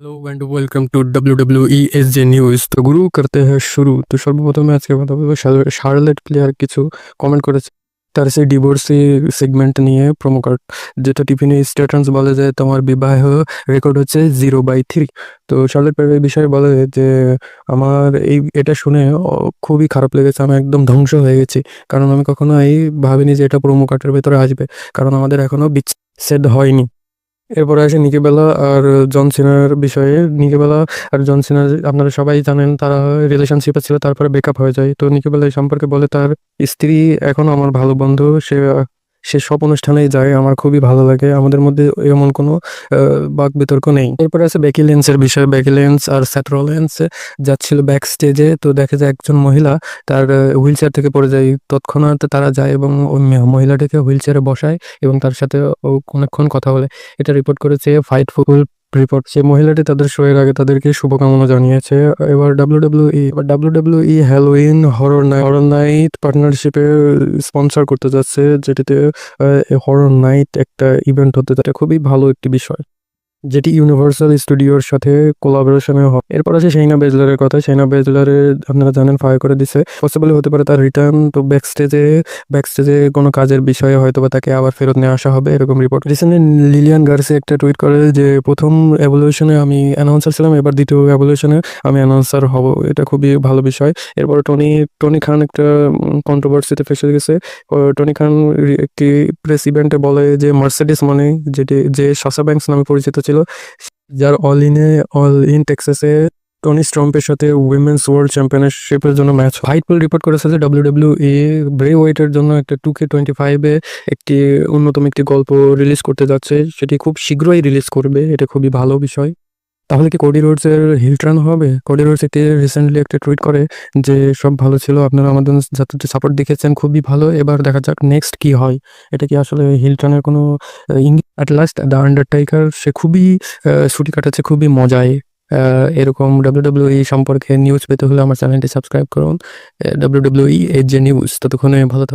Hello and welcome to W W E S J news তো গুরু, করতে হয় শুরু। তো সর্বপ্রথমে আজকে কথা বলব শার্লেট প্লেয়ার কিছু কমেন্ট করেছে। তার সেই ডিভোর্সি সেগমেন্ট নিয়ে প্রোমো কার্ড যেটা টিফিনে স্ট্যাটাস বলে যে তোমার বিবাহ রেকর্ড হচ্ছে জিরো বাই থ্রি তো শার্লেট প্লেয়ারের বিষয়ে বলে যে আমার এই, এটা শুনে খুবই খারাপ লেগেছে। আমি একদম ধ্বংস হয়ে গেছি। কারণ আমি কখনো এই ভাবিনি যে এটা প্রোমো কার্ডের ভেতরে আসবে। কারণ আমাদের এখনও বিচ্ছেদ হয়নি। এরপরে আসে নিকেবেলা আর জন সিনার বিষয়ে। নিকেবেলা আর জন সিনার, আপনারা সবাই জানেন তারা রিলেশনশিপে ছিল, তারপরে ব্রেকআপ হয়ে যায়। তো নিকেবেলা এই সম্পর্কে বলে, তার স্ত্রী এখন আমার ভালো বন্ধু। সে সে সব অনুষ্ঠানেই যায়, আমার খুবই ভালো লাগে। আমাদের মধ্যে এমন কোনো বাক বিতর্ক নেই। এরপরে আছে ব্যাকিলেন্সের লেন্সের বিষয়। ব্যাকিলেন্স লেন্স আর স্যাট্রোলেন্স যাচ্ছিল ব্যাক স্টেজে তো দেখা যায় একজন মহিলা তার হুইল চেয়ার থেকে পড়ে যায়। তৎক্ষণাৎ তারা যায় এবং ওই মহিলাটিকে হুইল চেয়ারে বসায় এবং তার সাথে অনেকক্ষণ কথা বলে। এটা রিপোর্ট করেছে ফাইট ফুল রিপোর্ট সেই মহিলাটি তাদের শো আগে তাদেরকে শুভকামনা জানিয়েছে। এবার ডাব্লিউ ডাব্লিউ ই এবার W E Halloween horror night horror night পার্টনারশিপে sponsor করতে যাচ্ছে, যেটিতে হরর নাইট একটা ইভেন্ট হতে যাচ্ছে। খুবই ভালো একটি বিষয়। যেটি ইউনিভার্সাল স্টুডিওর সাথে কোলাবোরেশনে হয়। এরপর আছে সেইনা বেজলারের কথা। সেইনা বেজলারের, আপনারা জানেন ফায়ার করে দিছে। পসিবল হতে পারে তার রিটার্ন তো ব্যাক স্টেজে ব্যাক স্টেজে কোনো কাজের বিষয়ে হয়তো বা তাকে আবার ফেরত নিয়ে আসা হবে, এরকম রিপোর্ট রিসেন্টলি লিলিয়ান গার্সি একটা টুইট করে যে, প্রথম অ্যাভলিউশনে আমি অ্যানাউন্সার ছিলাম, এবার দ্বিতীয় অ্যাভলিউশনে আমি অ্যানাউন্সার হব। এটা খুবই ভালো বিষয়। এরপর টনি টনি খান একটা কন্ট্রোভার্সিতে ফেসে গেছে। টনি খান একটি প্রেস ইভেন্টে বলে যে মার্সিডিস মানে যেটি, যে সাসা ব্যাংকস নামে পরিচিত ছিল। যার অল ইনে অল ইন টেক্সাসে টনি স্ট্রম্পের সাথে উইমেন্স ওয়ার্ল্ড চ্যাম্পিয়নশিপের জন্য ম্যাচ হাইটপুল রিপোর্ট করেছে যে ডাব্লিউ ডাব্লিউ ই ব্রে ওয়েটের জন্য একটা টু কে টোয়েন্টি ফাইভে একটি অন্যতম একটি গল্প রিলিজ করতে যাচ্ছে। সেটি খুব শীঘ্রই রিলিজ করবে, এটা খুবই ভালো বিষয়। তাহলে কি কোডি রোডসের হিল টার্ন হবে? কোডি রোডস একটি রিসেন্টলি একটা টুইট করে যে, সব ভালো ছিল, আপনারা আমাদের যাতে সাপোর্ট দেখেছেন, খুবই ভালো। এবার দেখা যাক নেক্সট কি হয়। এটা কি আসলে হিল টার্নের কোনো অ্যাট লাস্ট দ্য আন্ডারটেকার সে খুবই ছুটি কাটাচ্ছে, খুবই মজায়। এরকম ডাব্লিউ ডাব্লিউ সম্পর্কে নিউজ পেতে হলে আমার চ্যানেলটি সাবস্ক্রাইব করুন। ডাব্লিউ ডাব্লিউ এর যে নিউজ ততক্ষণে ভালো থাকুন।